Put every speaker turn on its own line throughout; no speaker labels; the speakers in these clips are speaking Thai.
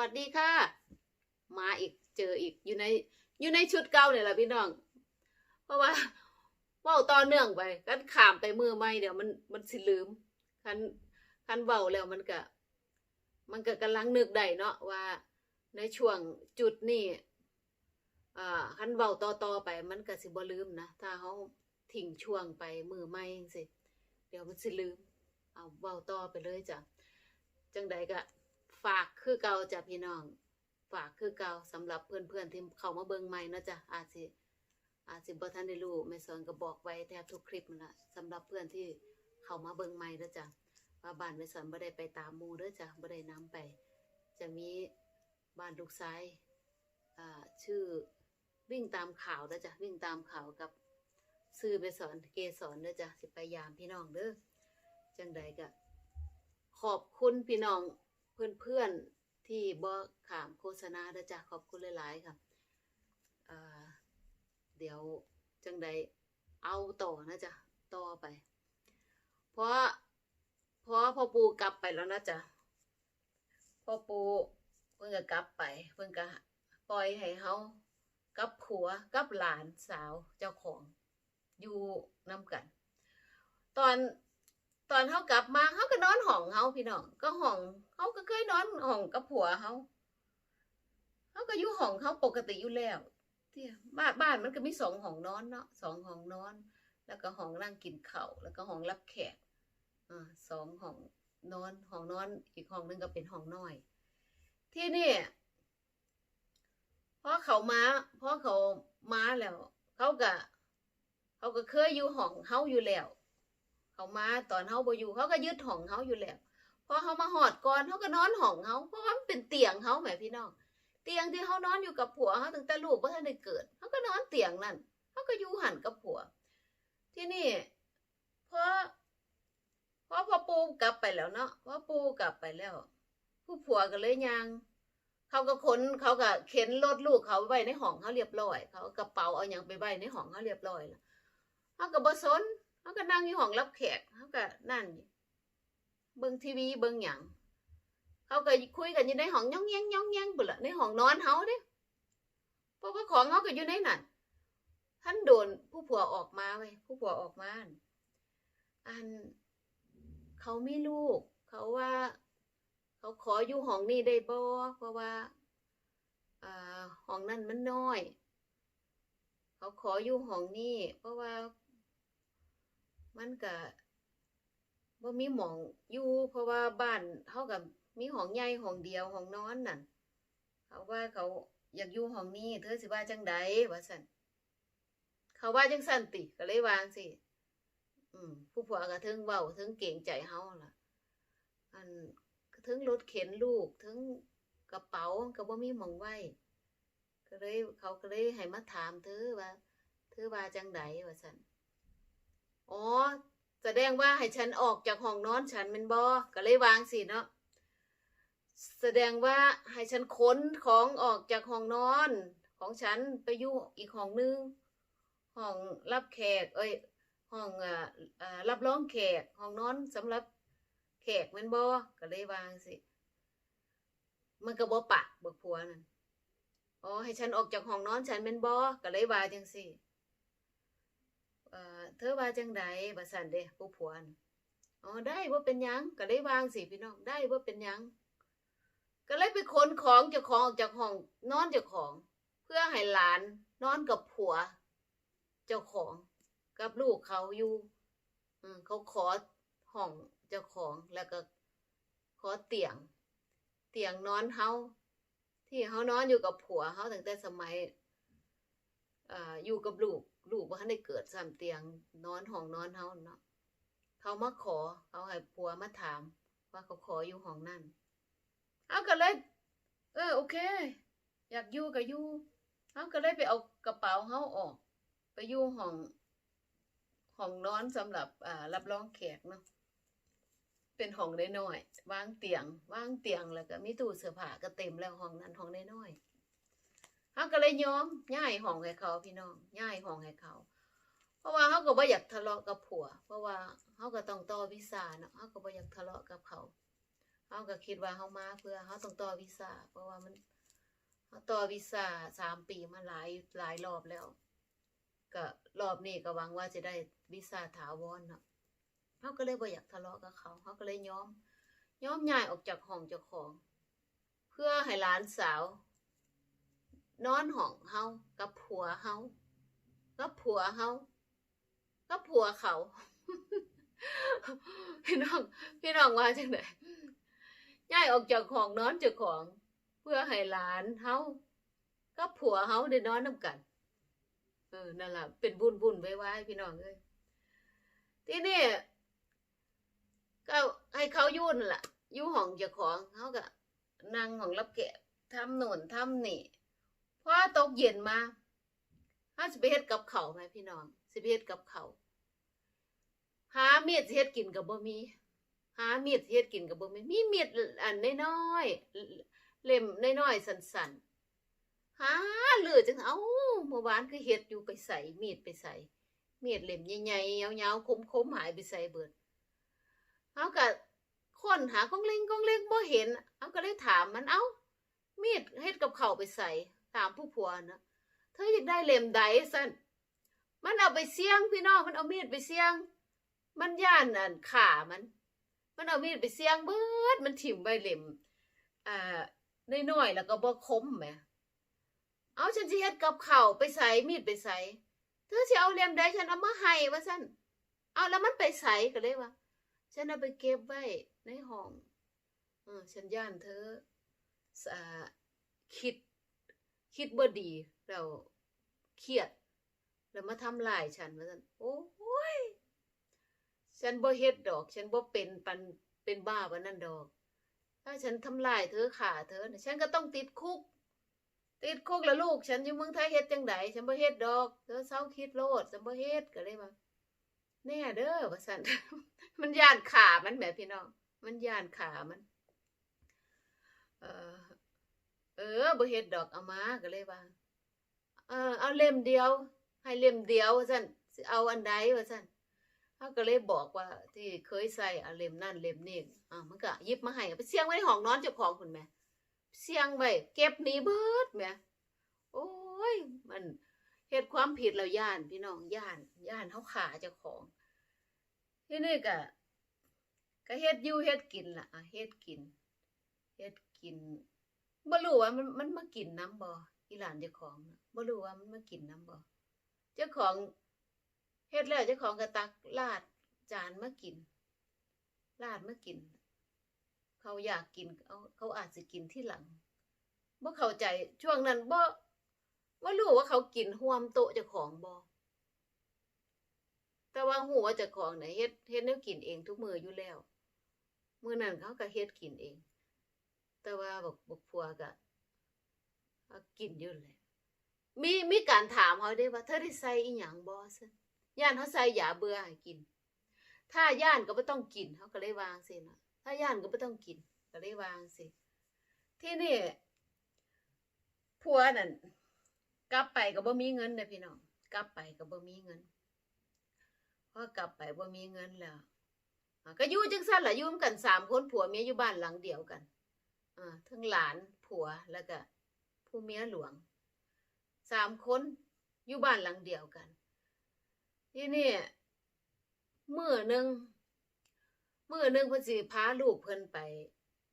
วัสดีค่ะ มาอีกเจออีกอยู่ในอยู่ในชุดเก่าเนี่ยแหละพี่น้อง เพราะว่าเว้าต่อเนื่องไปกันขามไปมือไม่เดี๋ยวมันมันสิลืมคันคันเว้าแล้วมันก็มันก็กำลังนึกได้เนาะว่าในช่วงจุดนี้อ่าคันเว้าต่อต่อไป มันก็สิบ่ลืมนะถ้าเขาทิ้งช่วงไปมือไม่จังซี่เดี๋ยวมันสิลืม เอาเว้าต่อไปเลยจ้ะจังใดก็ ฝากคือเก่าจ้ะพี่น้อง ฝากคือเก่าสำหรับเพื่อนๆที่เข้ามาเบิ่งใหม่นะจ้ะอาจสิอาจสิบ่ทันได้รู้แม่สอนก็บอกไว้แทบทุกคลิปนั่นละสำหรับเพื่อนที่เข้ามาเบิ่งใหม่เด้อจ้ะว่าบ้านแม่สอนบ่ได้ไปตามมูเด้อจ้ะบ่ได้นํไป จะมีบ้านลูกชายอ่าชื่อวิ่งตามข่าวเด้อจ้ะวิ่งตามข่าวกับซื้อไปสอนเกสรเด้อจ้ะสิไปยามพี่น้องเด้อจังใดก็ขอบคุณพี่น้อง เพื่อนๆที่บ่ขามโฆษณาเด้อจ้ะขอบคุณหลายๆค่ะเดี๋ยวจังใดเอาต่อนะจ๊ะต่อไป เพราะเพราะพ่อปูกลับไปแล้วนะจ๊ะพ่อปูเพิ่งก็กลับไป เพิ่งก็ปล่อยให้เฮากับผัวกับหลานสาวเจ้าของอยู่นํกัน ตอน ตอนเขากลับมาเขาก็นอนห้องเขาพี่น้องก็ห้องเขาก็เคยนอนห้องกับผัวเขาเขาก็อยู่ห้องเขาปกติอยู่แล้วที่บ้านบ้านมันก็มีสองห้องนอนเนาะสองห้องนอน แล้วก็ห้องนั่งกินข้าวแล้วก็ห้องรับแขกอ่าสองห้องนอนห้องนอนอีกห้องหนึงก็เป็นห้องน้อย ที่นี่พอเขามาพอเขามาแล้ว เขาก็เขาก็เคยอยู่ห้องเขาอยู่แล้ว เขามาตอนเขาบ่อยู่เขาก็ยึดห้องเขาอยู่แล้วพอเขามาหอดก่อนเขาก็นอนห้องเขาเพราะว่ามันเป็นเตียงเขาแหมพี่น้องเตียงที่เขานอนอยู่กับผัวเขาตั้งแต่ลูกว่าท่านได้เกิดเขาก็นอนเตียงนั่นเขาก็อยู่หันกับผัว ที่นี่พอพอพอปูกลับไปแล้วเนาะพอปูกลับไปแล้ว ผู้ผัวก็เลยยังเขาก็ขนเขาก็เข็นรถลูกเขาไว้ในห้องเขาเรียบร้อย เขาเอากระเป๋าเอาอย่างไปไว้ในห้องเขาเรียบร้อยแล้วเขาก็บ่สน เขาก็นั่งอยู่ห้องรับแขกเขาก็นั่นอยู่เบิ่งทีวีเบิ่งหยังเขาก็คุยกันอยู่ในห้องย่องแยงย่องแยงเปล่าในห้องนอนเขาเด้เพราะว่าของเขาก็อยู่ในนั้นท่านโดนผู้ผัวออกมาเว้ยผู้ผัวออกมาอันเขามีลูก เขาว่า เขาขออยู่ห้องนี้ได้บ่เพราะว่าอ่าห้องนั้นมันน้อย เขาขออยู่ห้องนี้เพราะว่า มันก็บ่มีหมองอยู่เพราะว่าบ้านเฮากับมีห้องใหญ่ห้องเดียวห้องนอนนั่นเขาว่าเขาอยากอยู่ห้องนี้เธอสิว่าจังใดว่าซั่นเขาว่าจังซั่นติก็เลยวางสิอืมผู้ผัวก็ถึงเว้าถึงเก่งใจเฮาล่ะ อันถึงรถเข็นลูกถึงกระเป๋าก็บ่มีหมองไว้ก็เลยเขาก็เลยให้มาถามเธอว่าเธอว่าจังใดว่าซั่น อ๋อ แสดงว่าให้ฉันออกจากห้องนอนฉันเป็นบอก็เลยวางสิเนาะ แสดงว่าให้ฉันขนของออกจากห้องนอน ของฉันไปอยู่อีกห้องนึง ห้องรับแขก เอ้ย ห้องอ่าอ่ารับรองแขก ห้องนอนสำหรับแขกแมันบอก็เลยวางสิ มันก็บ่ปะเบิกผัวนั่นอ๋อให้ฉันออกจากห้องนอนฉันเป็นบอก็เลยว่าจังสิ เธอว่าจังใดว่าซั่นเด้ผู้ผัวอ๋อได้บ่าเป็นยังก็เลยวางสิพี่น้องได้บ่าเป็นยังก็เลยไปขนของเจ้าของออกจากห้องนอนเจ้าของ เพื่อให้หลานนอนกับผัว เจ้าของกับลูกเขาอยู่อเขาขอห้องเจ้าของแล้วก็ขอเตียง เตียงนอนเฮาที่เฮานอนอยู่กับผัวเฮาตั้งแต่สมัยออยู่กับลูก ลูกว่าทันได้เกิดสามเตียง นอนห้องนอนเฮาเนาะเขามาขอเขาให้ผัวมาถาม ว่าเขาขออยู่ห้องนั่นเอาก็เลย เออโอเค อยากอยู่ก็อยู่เขาก็เลยไปเอากระเป๋าเขาออก ไปอยู่ห้องห้องนอนสำหรับอ่ารับรองแขกเนาะเป็นห้องน้อยๆวางเตียงวางเตียงแล้วก็มีตู้เสื้อผ้าก็เต็มแล้วห้องนั้นห้องน้อยๆ เขาก็เลยยอมย้ายห้องให้เขาพี่น้องย้ายห้องให้เขา เพราะว่าเขาก็บ่อยากทะเลาะกับผัว เพราะว่าเขาก็ต้องต่อวิสาเนาะเขาก็บ่อยากทะเลาะกับเขาเขาก็คิดว่าเขามาเพื่อเขาต้องต่อวีซ่าเพราะว่ามันเขาต่อวีซ่าสามปีมาหลายหลายรอบแล้ว ก็รอบนี้ก็หวังว่าจะได้วีซ่าถาวรเนาะเขาก็เลยบ่อยากทะเลาะกับเขาเขาก็เลยยอมยอมย้ายออกจากห้องเจ้าของ เพื่อให้หลานสาว นอนห้องเฮากับผัวเฮากับผัวเฮากับผัวเขา พี่น้อง พี่น้องว่าจังไดย้ายออกจากห้องนอนจ้าของ เพื่อให้หลานเฮากับผัวเฮาได้นอนนํกันเออนั่นล่ะเป็นบุญบุญไว้ไว้พี่น้องเอ้ยที่นี่ก็ให้เขายู่นล่ะ อยู่ห้องจ้าของเขาก็นั่งห้องรับแขกทำโน่นทำนี่ พอตกเย็นมาเขาสิไปเฮ็ดกับเขาไหมพี่น้องสิไปเฮ็ดกับเขาหาเมียดสิเฮ็ดกินกับบ่มีหาเมียดสิเฮ็ดกินกับบ่มีมีเมียดอันน้อยๆเล่มน้อยๆสั้นๆหาเลือจังเอ้าเมื่อวานคือเฮ็ดอยู่ไปใส่มีดไปใส่มีดเล่มใหญ่ๆยาวๆคมๆหายไปใส่เบิดเฮาก็ค้นหาของเล่งของเล่งบ่เห็นเฮาก็เลยถามมันเอ้ามีดเฮ็ดกับเขาไปใส่ ถามผู้ผัวนะเธออยากได้เล่มใดซั่นมันเอาไปเสี่ยงพี่น้องมันเอามีดไปเสี่ยง มันย่านอันขามัน มันเอามีดไปเสี่ยงเบิดมันถิ่มไว้เล่มอ่าน้อยๆแล้วก็บ่คมแหมเอาฉันสิเฮ็ดกับเข้าไปใส่มีดไปใส่เธอสิเอาเล่มใดฉันเอามาให้ว่าซั่นเอาแล้วมันไปใส่ก็เลยว่าฉันเอาไปเก็บไว้ในห้อง เออฉันย่านเธออ่าคิด คิดบ่ดีแล้วเครียด แล้วมาทำลายฉันว่าซั่นโอ้ยฉันบ่เฮ็ดดอก ฉันบ่เป็นปันเป็นบ้าปานนั้นดอก ถ้าฉันทำลายเธอฆ่าเธอนะฉันก็ต้องติดคุก ติดคุกแล้วลูก ฉันอยู่เมืองไทยเฮ็ดจังไดฉันบ่เฮ็ดดอกเธอเศร้าคิดโลดฉันบ่เฮ็ดก็เลยว่าแน่เด้อว่าซั่นมันย่านขามันแหมพี่น้อง มันย่านขามัน เออ เออบ่เฮ็ดดอกเอามาก็เลยว่า เออ เอาเล่มเดียว ให้เล่มเดียวว่าซั่นเอาอันใดว่าซั่นเขาก็เลยบอกว่าที่เคยใส่เอาเล่มนั่นเล่มนี้อ่ามันก็ยิบมาให้ไปเสียงไว้ในห้องนอนเจ้าของพุ่นแหมเสียงไว้เก็บหนีเบิดแหมโอ้ยมันเฮ็ดความผิดแล้วย่านพี่น้องย่านย่านเฮาขาเจ้าของที่นี่ก็ก็เฮ็ดอยู่เฮ็ดกินล่ะอะเฮ็ดกินเฮ็ดกิน บ่รู้ว่ามันมันมากินน้ำบ่อีหลานเจ้าของบ่รู้ว่ามันมากินน้ำบ่เจ้าของเฮ็ดแล้วเจ้าของก็ตักลาดจานมากิน ลาดมากิน เขาอยากกินเขาเขาอาจจะกินที่หลังบ่เข้าใจช่วงนั้นบ่ว่ารู้ว่าเขากินห่วมโต๊ะเจ้าของบ่แต่ว่าหูว่าเจ้าของน่ะเฮ็ดเฮ็ดแนวกินเองทุกมื้ออยู่แล้ว มื้อนั้นเขาก็เฮ็ดกินเอง แต่ว่าบักบักพัวก็กินอยู่แหละมีมีการถามเขาได้ว่าเธอได้ใส่อีหยังบ่ซั่นย่านเขาใส่ยาเบื่อให้กิน ถ้าย่านก็บ่ต้องกินเขาก็เลยวางสินะถ้าย่านก็ไม่ต้องกิน ก็เลยวางสิที่นี่ผัวนั่นกลับไปก็บ่มีเงินนะพี่น้องกลับไปก็บ่มีเงินพอกลับไปบ่มีเงินแล้วก็อยู่จังซั่นล่ะอยู่นำกันสามคนผัวเมียอยู่บ้านหลังเดียวกัน ทั้งหลานผัวแล้วก็ผู้เมียหลวงสามคนอยู่บ้านหลังเดียวกันที่นี่มื้อหนึงมื่อหนึงเพิ่นสิพาลูกเพิ่นไป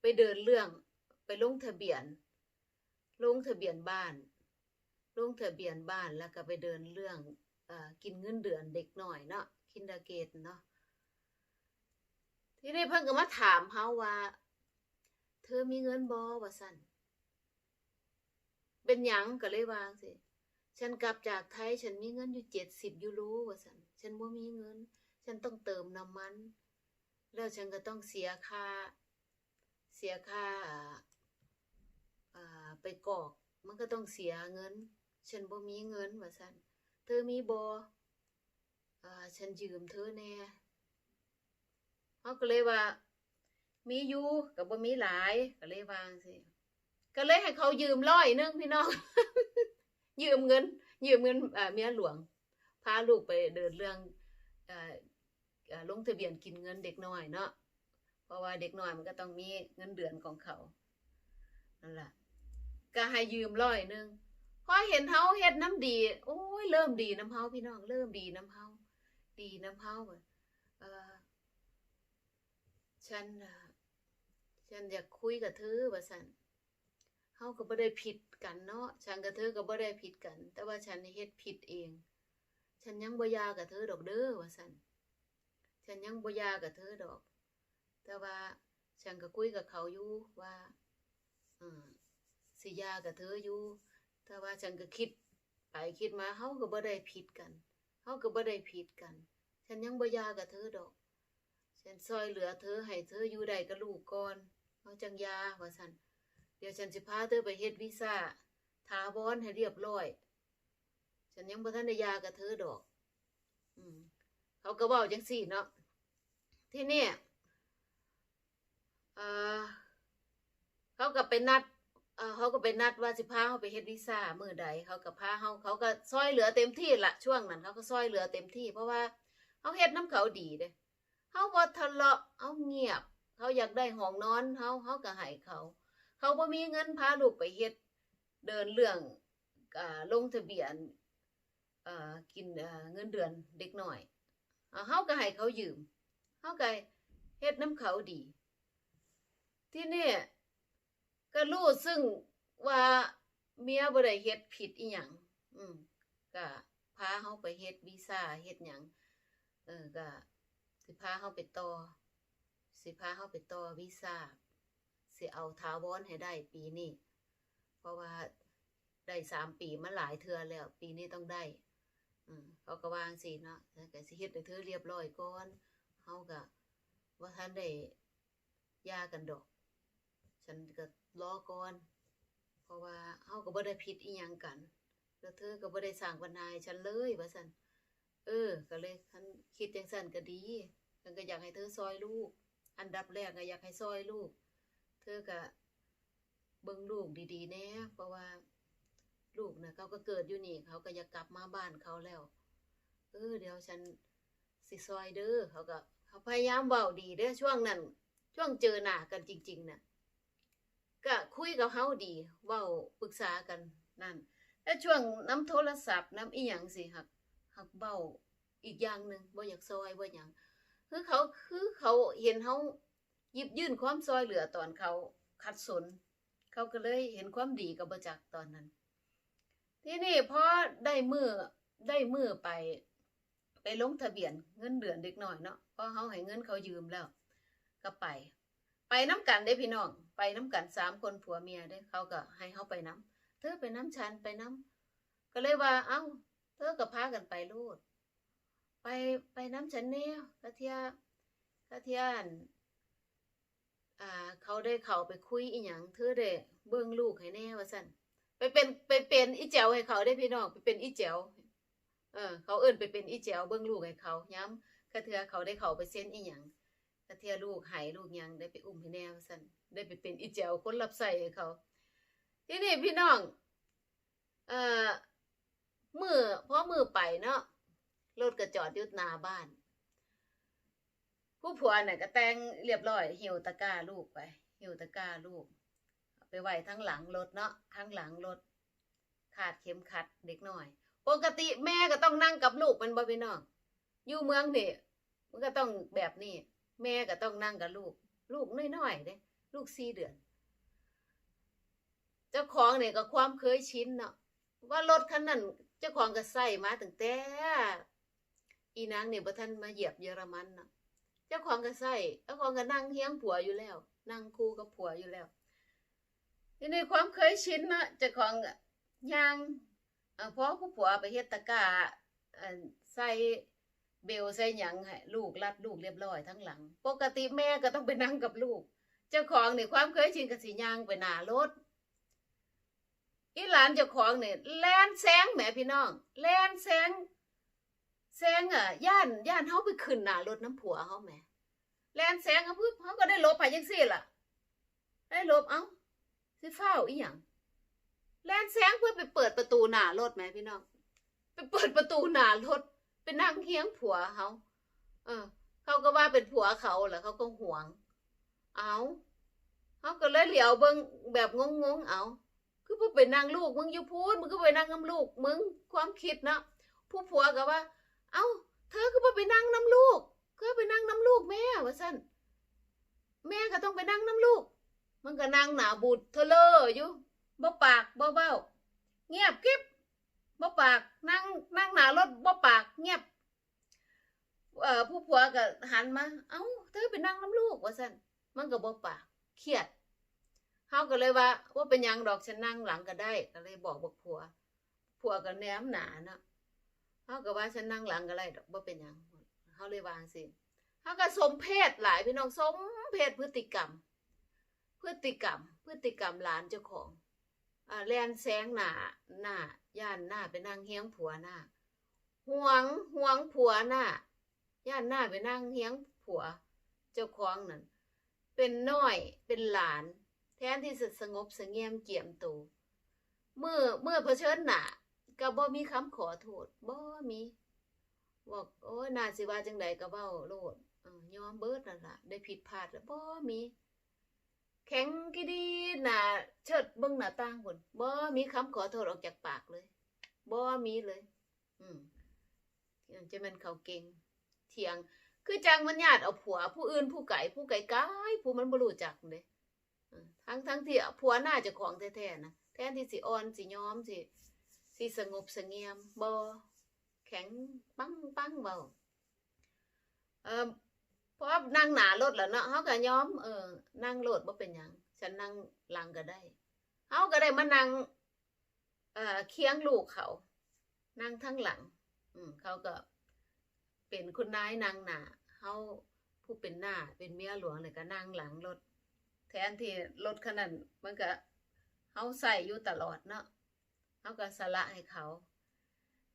ไปเดินเรื่องไปลงทะเบียน ลงทะเบียนบ้าน ลงทะเบียนบ้านแล้วก็ไปเดินเรื่องอกินเงินเดือนเด็กหน้อยเนาะคินดาเกตเนาะทีนี้เพิ่นก็มาถามเฮาว่า ธอมีเงินบ่ว่าซั่นเป็นหยังก็เลยวาจั่งสิฉันกลับจากไทย ฉันมีเงินอยู่70ยูโรว่าซั่นฉันบ่มีเงิน ฉันต้องเติมน้ำมัน แล้วฉันก็ต้องเสียค่า เสียค่าอ่าไปกอก มันก็ต้องเสียเงิน ฉันบ่มีเงินว่าซั่นเธอมีบอ่าฉันยืมเธอแน่เขาก็เลยว่า มีอยู่ก็บ่มีหลายก็เลยวางสิก็เลยให้เขายืมร้อยหนึงพี่น้อง ยืมเงิน ยืมเงินอ่าเมียหลวง พาลูกไปเดินเรื่องออลงทะเบียนกินเงินเด็กน้อยเนาะเพราะว่าเด็กน้อยมันก็ต้องมีเงินเดือนของเขานั่นแหละก็ให้ยืมร้อยหนึงพอเห็นเฮาเฮ็ดน้ำดี โอ้ยเริ่มดีน้ำเฮาพี่น้องเริ่มดีน้ำเฮาดีน้ำเฮาเว้ยเออฉันน่ะ ฉันอยากคุยกับเธอว่าซั่นเฮาก็บ่ได้ผิดกันเนาะ ฉันกับเธอก็บ่ได้ผิดกัน แต่ว่าฉันเฮ็ดผิดเอง ฉันยังบ่ยากับเธอดอกเด้อว่าซั่นฉันยังบ่ยากับเธอดอก แต่ว่าฉันก็คุยกับเขาอยู่ว่าเออสิยากับเธออยู่ แต่ว่าฉันก็คิดไปคิดมาเฮาก็บ่ได้ผิดกันเฮาก็บ่ได้ผิดกัน ฉันยังบ่ยากับเธอดอก ฉันซอยเหลือเธอให้เธออยู่ได้กับลูกก่อน เฮาจังยาว่าซั่นเดี๋ยวฉันสิพาเธอไปเฮ็ดวีซ่าถาวรให้เรียบร้อย ฉันยังบ่ทันได้ยากับเธอดอก อืมเขาก็เว้าจังซี่เนาะที่นี่เออเขาก็ไปนัดเออเขาก็ไปนัดว่าสิพาเขาไปเฮ็ดวีซ่ามือใดเขาก็พาเขาเขาก็ซอยเหลือเต็มที่ละช่วงนั้นเขาก็ซอยเหลือเต็มที่ เพราะว่าเขาเฮ็ดน้ำเขาดีเด้เขาบ่ทะเลาะเขาเงียบ เขาอยากได้ห้องนอนเขาเขาก็ให้เขา เขาบ่มีเงินพาลูกไปเฮ็ดเดินเรื่องอลงทะเบียนเอ่อกินเงินเดือนเด็กหน้อยเขาก็ให้เขายืมเขาก็เฮ็ดน้ำเขาดี ที่นี่ก็รู้ซึ่งว่าเมียบ่ได้เฮ็ดผิดอีหยังอืมก็พาเฮาไปเฮ็ดวีซ่าเฮ็ดหยังเออก็สิพาเฮาไปต่อ สิพาเฮาไปต่อวีซ่าสิเอาถาวรให้ได้ปีนี้ เพราะว่าได้สามปีมาหลายเทือแล้ว ปีนี้ต้องได้ อืมเขาก็วางสิเนาะแล้วก็สิเฮ็ดให้เธอเรียบร้อยก่อนเฮาก็บ่ทันได้ย่ากันดอก ฉันก็รอก่อน เพราะว่าเฮาก็บ่ได้ผิดอีหยังกัน แล้วเธอก็บ่ได้สร้างปัญหาให้ฉันเลยว่าซั่นเออ ก็เลยคันคิดจังซั่นก็ดีฉันก็อยากให้เธอซอยลูก อันดับแรกก็อยากให้ซอยลูก เธอก็เบิ่งลูกดีๆแน่เพราะว่าลูกนะเขาก็เกิดอยู่นี่ เขาก็อยากกลับมาบ้านเขาแล้ว เออเดี๋ยวฉันสิซอยเด้อเขาก็ เขาพยายามเว้าดีเด้อช่วงนั้น ช่วงเจอหน้ากันจริง ๆน่ะก็คุยกับเฮาดีเว้าปรึกษากันนั่นแต่ช่วงน้ำโทรศัพท์น้ำอีหยังสิหักหักเบาอีกอย่างหนึ่งบ่อยากซอยบ่หยัง คือเขาคือเขาเห็นเฮาหยิบยื่นความซอยเหลือตอนเขาขัดสน เขาก็เลยเห็นความดีกับบ่จักตอนนั้น ที่นี้พอได้มือได้มือไป ไปลงทะเบียนเงินเดือนเด็กหน้อยเนาะเพราะเฮาให้เงินเขายืมแล้ว ก็ไป ไปน้ำกันได้พี่น้อง ไปน้ำกันสามคนผัวเมียได้เขาก็ให้เขาไปน้ำเธอไปน้ำฉันไปน้ำก็เลยว่า เอ้า เธอก็พากันไปโลด ไปไปน้ำฉันเนี่ยกะเทียกะเทียนอ่า เขาได้เขาไปคุยอีหยังเธอได้เบิ่งลูกให้แน่ว่าสั่นไปเป็นไปเป็นอีแจวให้เขาได้พี่น้องไปเป็นอีแจวเออ เขาเอิ้นไปเป็นอีแจวเบิ่งลูกให้เขาย้ำกะเทือเขาได้เขาไปเซ็นอีหยังกะเทียลูกหายลูกยังได้ไปอุ้มให้แน่ว่าซั่นได้ไปเป็นอีแจวคนรับใส่ให้เขา ที่นี้พี่น้อง เอ่อมือพอมือไปเนาะ รถก็จอดยู่หน้าบ้านผู้ผัวน่ะก็แต่งเรียบร้อยหิวตะกร้าลูกไปหิวตะกร้าลูก ไปไหวทั้งหลังรถเนาะข้างหลังรถ ขาดเข็มขัดเด็กน้อย ปกติแม่ก็ต้องนั่งกับลูกเป็นบ่พี่น้องอยู่เมืองนี่มันก็ต้องแบบนี้ แม่ก็ต้องนั่งกับลูก ลูกน้อยๆเด้ลูกสี่เดือน เจ้าของเนี่ยก็ความเคยชินเนาะว่ารถคันนั้นเจ้าของก็ใส่มาตั้งแต่ อีนางเนี่ยบ่ทันมาเหยียบเยอรมันนะเจ้าของก็ใส่เจ้าของก็นั่งเฮียงผัวอยู่แล้ว นั่งคู่กับผัวอยู่แล้วทีนี้ความเคยชินเนาะเจ้าของย่างเอ่อพอผู้ผัวไปเฮ็ดตะกาใส่เบลใส่หยังให้ลูกรัดลูกเรียบร้อยทั้งหลัง ปกติแม่ก็ต้องไปนั่งกับลูก เจ้าของนี่ความเคยชินก็สิย่างไปหนารถอีหลานเจ้าของเนี่ยแลนแซงแหมพี่น้องแลนแซง แซงอะย่านย่านเฮาไปขึ้นหน้ารถน้ำผัวเฮาแหมแลนแซงอะปุ๊บเฮาก็ได้ลบไปจังซี่ล่ะ ได้ลบเอ้าสิฟ้าอีหยังแลนแซงเพื่อไปเปิดประตูหน้ารถแหมพี่น้องไปเปิดประตูหน้ารถไปนั่งเคียงผัวเฮาเออ เขาก็ว่าเป็นผัวเขาแหละเขาก็หวง เอาเขาก็เลยเหลียวเบิ่งแบบงงๆเอาคือบ่ไปนั่งลูกมึงอยู่พูดมึงก็ไปนั่งน้ำลูกมึงความคิดเนาะผู้ผัวก็ว่า เอ้า เธอก็บ่ไปนั่งน้ำลูกก็ไปนั่งน้ำลูกแม่ว่าซั่นแม่ก็ต้องไปนั่งน้ำลูก มันก็นั่งหน้าบูดเทอเลออยู่บ่ปากบ่เบ้า เงียบกิ๊บบ่ปากนั่งนั่งหน้ารถบ่ปากเงียบเอ่อผู้ผัวก็หันมา เอ้า เธอไปนั่งน้ำลูกว่าซั่นมันก็บ่ปากเครียดเฮาก็เลยว่าว่าเป็นยังดอกฉันนั่งหลังก็ได้ก็เลยบอกบอกผัว ผัวก็แนมหนาเนาะ เฮาก็ว่าฉันนั่งหลังก็ได้ดอกบ่เป็นยังเฮาเลยวางสิเฮาก็สมเพศหลายพี่น้องสมเพศพฤติกรรม พฤติกรรม พฤติกรรมหลานเจ้าของอ่าแลนแสงหน้าหน้าย่านหน้าไปนั่งเฮียงผัวหน้าห่วงห่วงผัวหน้าย่านหน้าไปนั่งเฮียงผัวเจ้าของนั่นเป็นน้อยเป็นหลาน แทนที่จะสงบสงเงียมเกียมตูเมื่อเมื่อเผชิญหน้า ก็บ่มีคำขอโทษบ่มีบอกโอ้ยน่าสิว่าจังใดก็เว้าโลดเออยอมเบิดนั่นล่ะ ได้ผิดพลาดแล้วบ่มี แข็งกี่ดีหน้าเชิดเบิ่งหน้าต่างพุ่นบ่มีคำขอโทษออกจากปากเลยบ่มีเลย อืมจะม่นเขาเก่งเถียง คือจังมันญาติเอาผัว ผู้อื่นผู้ไก่ผู้ไก่ไกายผู้มันบ่รู้จักเด้เออทั้งทั้งที่ผัวน่าจะของแท้ๆนะแทนที่สิอ่อนสิยอมสิ สิสงบเสงียมบ่แข็งปังปังเบาเออเพราะนั่งหนารถแล้วเนาะเฮาก็ย้อมเออนั่งรถบ่เป็นหยังฉันนั่งหลังก็ได้เฮาก็ได้มานั่งเอ่อเคียงลูกเขา นั่งทั้งหลัง อืมเขาก็เป็นคุณนายนั่งหนาเฮาผู้เป็นหน้าเป็นเมียหลวงเลยก็นั่งหลังรถแทนที่รถคันนั้นมันก็เฮาใส่อยู่ตลอดเนาะ เฮาก็สละให้เขา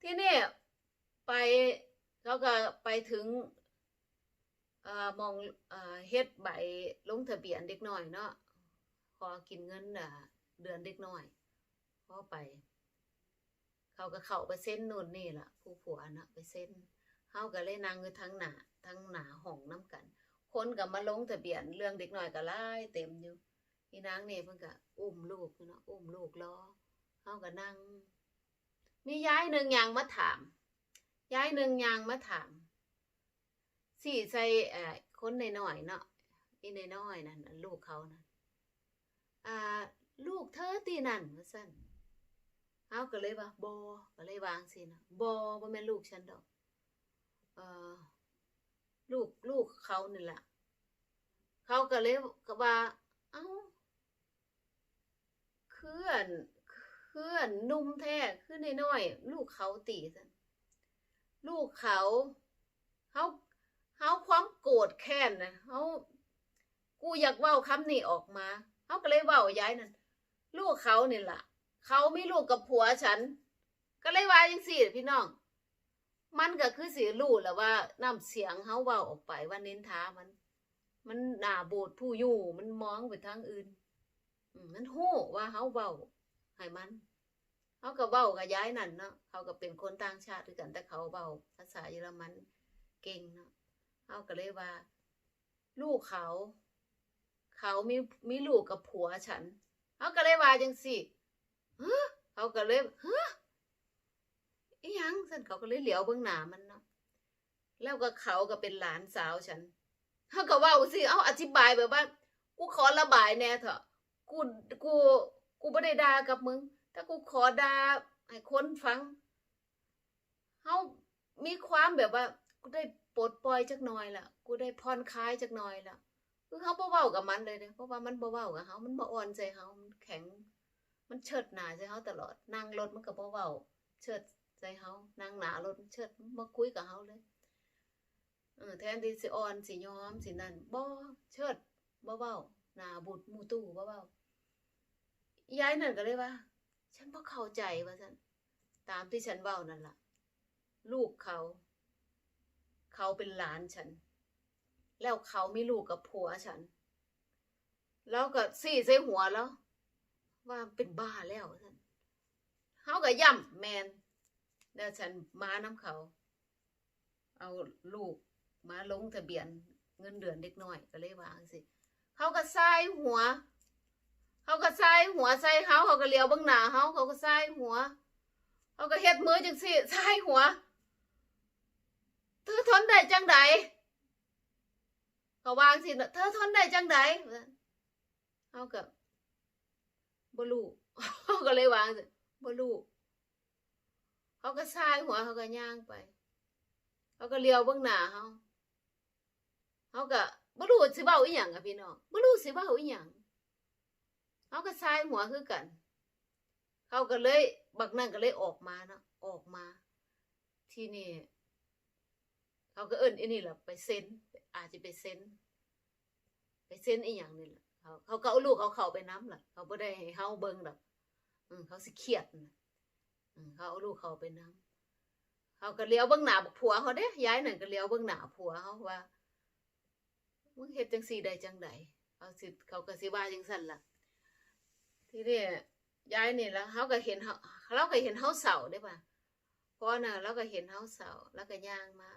ที่นี่ไปเขาก็ไปถึงอมองเฮ็ดใบลงทะเบียนเด็กน้อยเนาะขอกินเงินเดือนเด็กน้อยพอไป เขาก็เข้าไปเส้นนู่นนี่ล่ะ ผู้ผัวนะไปเส้นเฮาก็เลยนั่งอยู่ทั้งหนาทั้งหนาห้องน้ำกัน คนก็มาลงทะเบียนเรื่องเด็กน้อยก็หลายเต็มอยู่อีนางเนี่เพิ่นก็อุ้มลูกเนาะอุ้มลูกรอ เฮาก็นั่ง มียายหนึ่งยางมาถามยายหนึ่งยางมาถามสี่ใส่เอ่อคนน้อยเนาะอีในน้อยนั่นลูกเขานั่นอ่า ลูกเธอตีนั่นว่าซั่นเฮาก็เลยว่าบ่ก็เลยวางสินะบ่บ่แม่นลูกฉันดอก เออลูกลูกเขานี่แหละเขาก็เลยก็ว่า เอ้า เคลื่อน เพื่อนนุ่มแท้ขึ้นน้อยๆลูกเขาตีสันลูกเขาเขาเขาความโกรธแค้นนะเขากูอยากเว้าคำนี้ออกมาเขาก็เลยเว้าย้ายนั่นลูกเขาเนี่แหละเขาไมีลูกกับผัวฉัน ก็เลยว่าจังสี่พี่น้อง มันก็คือสิรู้แหล้วว่าน้ำเสียงเฮาเว้าออกไปว่าเน้นท้ามัน มันหนาโบดผู้อยู่มันมองไปทางอื่นมันฮู้ว่าเฮาเว้าให้มัน เฮาก็เว้ากับย้ายนั่นเนาะเขาก็เป็นคนต่างชาติด้วยกันแต่เขาเว้าภาษาเยอรมันเก่งเนาะเฮาก็เลยว่า ลูกเขา เขามีมีลูกกับผัวฉันเฮาก็เลยว่าจังซี่ฮะเขาก็เลยฮะอีหยังสันเขาก็เลยเหลียวเบื้องหน้ามันเนาะแล้วก็เขาก็เป็นหลานสาวฉันเขาก็ว่าสิเอาอธิบายแบบว่า กูขอระบายแน่เถอะกูกูกูไม่ได้ด่ากับมึง ถ้ากูขอดาให้คนฟังเขามีความแบบว่า กูได้ปลดปล่อยจักหน่อยล่ะ กูได้ผ่อนคลายจักหน่อยล่ะคือเขาบ่เว้ากับมันเลยเด้เพราะว่ามันบ่เว้ากับเขามันบ่อ่อนใจเขามันแข็ง มันเชิดหนาใส่เขาตลอดนั่งรถมันก็บ่เว้าเชิดใจเฮานั่งหนารถเชิดมาคุยกับเฮาเลยเออแทนที่สิอ่อนสิยอมสินั่นบ่เชิดบ่เว้าหนาบุดหมูตู้บ่เว้ายายนั่นก็เลยว่า ฉันบ่เข้าใจว่าซั่นตามที่ฉันเว้านั่นล่ะ ลูกเขา เขาเป็นหลานฉัน แล้วเขาไมีลูกกับผัวฉัน แล้วก็ซี่ใส่หัวแล้ว ว่าเป็นบ้าแล้วว่าซั่นเขาก็ย่ำแมนแล้วฉันมาน้ำเขา เอาลูกมาลงทะเบียนเงินเดือนเด็กน้อยก็เลยวางสิ เขาก็ใส่หัว เขาก็ใส่หัวใส่เขาเขาก็เลี้ยวเบื้องหน้าเขาเขาก็ใส่หัวเขาก็เฮ็ดมือจังสิใส่หัวเธอทนได้จังใดเขาวางสิเธอทนได้จังใดเขาก็บ่รู้เขาก็เลยวางสิบ่รู้เขาก็ใส่หัวเขาก็ย่างไปเขาก็เลี้ยวเบื้องหน้าเขาเขาก็บ่รู้สิเว้าอีหยังอะพี่น้องบ่รู้สิเว้าอีหยัง เขาก็ใส่หัวคือกัน เขาก็เลย บักนั่นก็เลยออกมาเนาะออกมา ที่นี่ เขาก็เอิ้นไอ้นี่แหละไปเซ็นอาจจะไปเซ็นไปเซ็นอีหยังนี่แหละเขาเขาก็เอาลูกเขาเข้าไปน้ำล่ะเขาบ่ได้ให้เฮาเบิ่งดอกอืมเขาสิเครียดนะอืมเขาเอาลูกเขาไปน้ำเขาก็เลี้ยวเบิ่งหน้าบักผัวเขาเด้ย้ายหนั่นก็เลี้ยวเบิ่งหน้าผัวเขาว่ามึงเฮ็ดจังซี่ได้จังไดเขาสิเขาก็สิว่าจังซั่นล่ะ ทีนี้ยายนี่แล้วเขาก็เห็นเขาเราก็เห็นเขาเสาได้ป่ะเพราะน่ะเราก็เห็นเขาเสาแล้วก็ย่างมา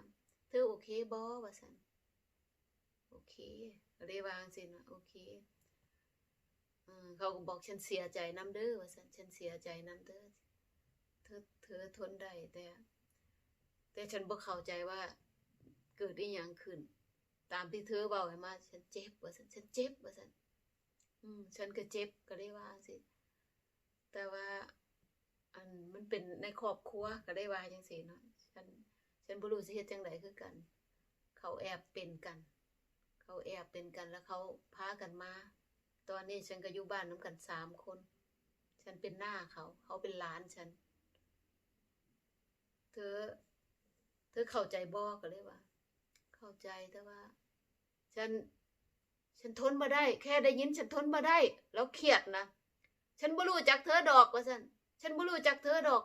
เธอโอเคบอว่าสันโอเคก็เลยวางสินะโอเคเขาบอกฉันเสียใจน้ำเด้อว่าสันฉันเสียใจน้ำเด้อเธอเธอทนได้แต่ แต่ฉันบ่เข้าใจว่าเกิดอีหยังขึ้น ตามที่เธอบอกให้มาฉันเจ็บว่าสันฉันเจ็บว่าสัน อืมฉันก็เจ็บก็ได้ว่าสิ แต่ว่า อันมันเป็นในครอบครัวก็ได้ว่าจังซี่เนาะฉันฉันบ่รู้สิเฮ็ดจังไดคือกัน เขาแอบเป็นกัน เขาแอบเป็นกันแล้วเขาพากันมา ตอนนี้ฉันก็อยู่บ้านนํกันสามคน ฉันเป็นหน้าเขา เขาเป็นหลานฉัน เธอ เธอเข้าใจบ่ก็เลยว่า เข้าใจแต่ว่า ฉัน ฉันทนมาได้ แค่ได้ยินฉันทนมาได้ แล้วเครียดนะ ฉันบ่รู้จักเธอดอกว่าซั่นฉันบ่รู้จักเธอดอก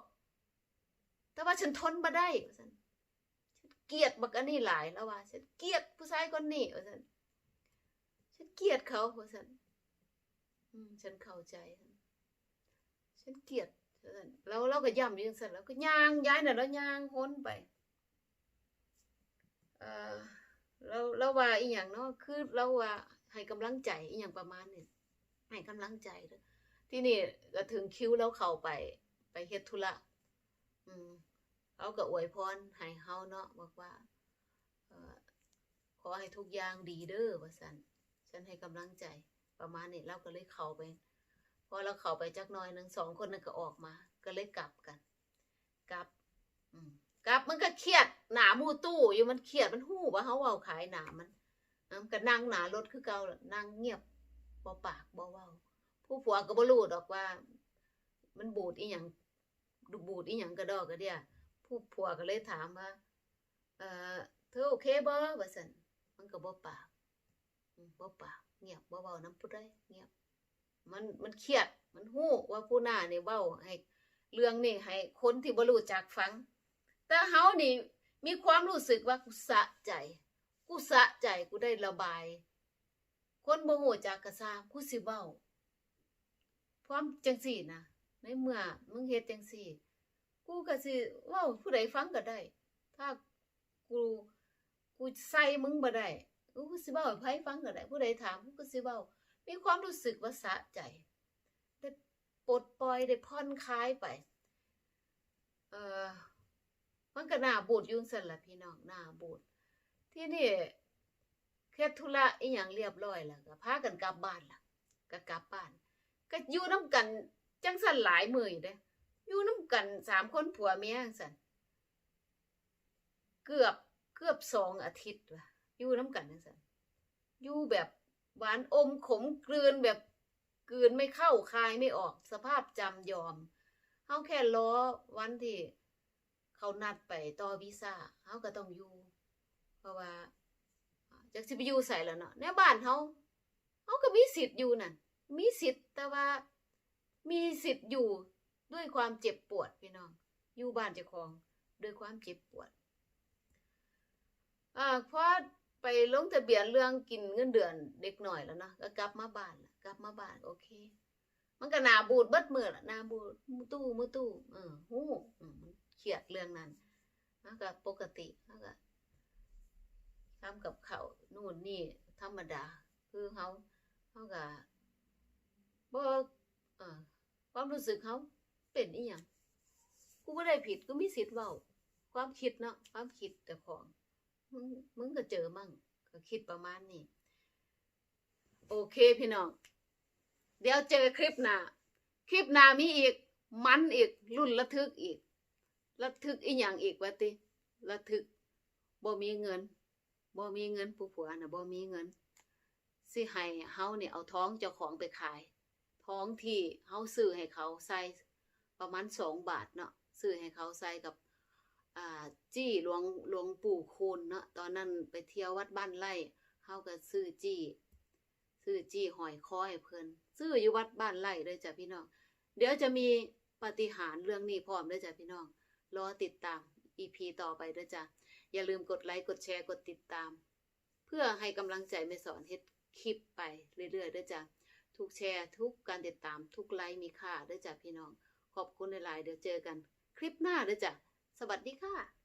แต่ว่าฉันทนมาได้ว่าซั่นฉันเกลียดบักอันนี้หลายแล้วว่า ฉันเกลียดผู้ชายคนนี้ว่าซั่นฉันเกลียดเขาว่าซั่นฉันเข้าใจ ฉันเกลียดแล้วเราก็ย้ำยู่จังซั่นแล้วก็ย่างย้ายน่ะแล้วย่างพ้นไปเออเราเราว่าอีหยังเนาะคือเราว่า ให้กำลังใจอีหยังประมาณนี้ให้กำลังใจเด้อที่นี่ก็ถึงคิวแล้วเข้าไปไปเฮ็ดธุระอืมเขาก็อวยพรให้เฮาเนาะบอกว่าเอ่อขอให้ทุกอย่างดีเด้อว่าซั่นฉันให้กำลังใจประมาณนี้เราก็เลยเข้าไปพอเราเข้าไปจักหน่อยหนึงสองคนนั้นก็ออกมา ก็เลยกลับกัน กลับ อืมกลับมันก็เครียดหนามูตู้อยู่มันเครียดมันหู้ว่าเขาเว้าขายหนามัน นะมันก็นั่งหนารถคือเก่าล่ะนั่งเงียบบ่ปากบ่เว้าผู้ผัวก็บ่รู้ดอกว่า มันบูดอีหยังดูบูดอีหยังกระดอกกระเดียผู้ผัวก็เลยถามว่าเออเธอโอเคบ่ว่าซั่นมันก็บ่ปากบ่ปากเงียบบ่เว้านำผู้ใดเงียบ มันมันเครียดมันฮู้ว่าผู้หน้านี่เว้าให้เรื่องนี้ให้คนที่บ่รู้จักฟัง แต่เฮานี่มีความรู้สึกว่ากูสะใจ กูสะใจกูได้ระบาย คนบ่ฮู้จักก็ซ้ากูสิเว้าพร้อมจังซี่นะในเมื่อมึงเฮ็ดจังซี่ กูก็สิว้าผู้ใดฟังก็ได้ ถ้ากูกูใส่มึงบ่ได้กูสิเว้าให้ฟังก็ได้ ผู้ใดถามกูก็สิเว้ามีความรู้สึกว่าสะใจได้ปลดปล่อยได้ผ่อนคลายไป เอ่อมันก็น่าบูดยุ่งซั่นละพี่น้องน่าบูด ที่นี่เฮ็ดธุระอีหยังเรียบร้อยแล้วก็พากันกลับบ้านล่ะก็กลับบ้าน ก็อยู่นํกันจังซั่นหลายมืออยู่เด้อยู่นํกันสามคนผัวเมียจังซั่นเกือบเกือบสองอาทิตย์ว่ะอยู่นํกันจังซั่นอยู่แบบหวานอมขมกลืนแบบกลืนไม่เข้าคายไม่ออกสภาพจำยอมเฮาแค่รอวันที่เขานัดไปต่อวีซ่าเฮาก็ต้องอยู่ ราะว่าอ่าจักสิไปอยู่ไสแล้วเนาะในบ้านเฮาเฮาก็มีสิทธิ์อยู่นั่นมีสิทธิ์แต่ว่ามีสิทธิ์อยู่ด้วยความเจ็บปวดพี่น้อง อยู่บ้านเจ้าของด้วยความเจ็บปวดอ่าพอไปลงทะเบียนเรื่องกินเงินเดือนเด็กหน่อยแล้วเนาะก็กลับมาบ้านละกลับมาบ้านโอเค มันก็นาบูดเบิดมือละนาบูดมือตู้มือตู้เออฮู้อืมมันเครียดเรื่องนั้นแล้วก็ปกติแล้วก็ ทำกับเขาวนู่นนี่ธรรมดา คือเขาเขาก็บ่เอ่อความรู้สึกเขาเป็นอีหยังกูบ่ได้ผิดกูมีสิทธิ์เว้าความคิดเนาะความคิดแต่ของมึงมึงก็เจอมั่งก็คิดประมาณนี้ โอเคพี่น้อง เดี๋ยวเจอคลิปหน้าคลิปหน้ามีอีก มันอีกรุ่นระทึกอีกระทึกอีหยังอีกวะติระทึกบ่มีเงิน บ่มีเงินผู้ผัวนะบ่มีเงินสิให้เฮาเนี่ยเอาท้องเจ้าของไปขาย ท้องที่เฮาซื้อให้เขาใส่ประมาณสองบาทเนาะซื้อให้เขาใส่กับอ่าจี้หลวงหลวงปู่คูณเนาะตอนนั้นไปเที่ยววัดบ้านไร่เฮาก็ซื้อจี้ซื้อจี้หอยคอยเพิ่นซื้ออยู่วัดบ้านไร่เด้อจ้ะพี่น้อง เดี๋ยวจะมีปฏิหารเรื่องนี้พร้อมเด้อจ้ะพี่น้องรอติดตาม EP ต่อไปเด้อจ้ะ อย่าลืมกดไลค์กดแชร์กดติดตาม เพื่อให้กำลังใจแม่สอนเฮ็ดคลิปไปเรื่อยๆด้วยจ้ะทุกแชร์ทุกการติดตามทุกไลค์มีค่าด้วยจ้ะพี่น้อง ขอบคุณหลายๆเดี๋ยวเจอกัน คลิปหน้าด้วยจ้ะสวัสดีค่ะ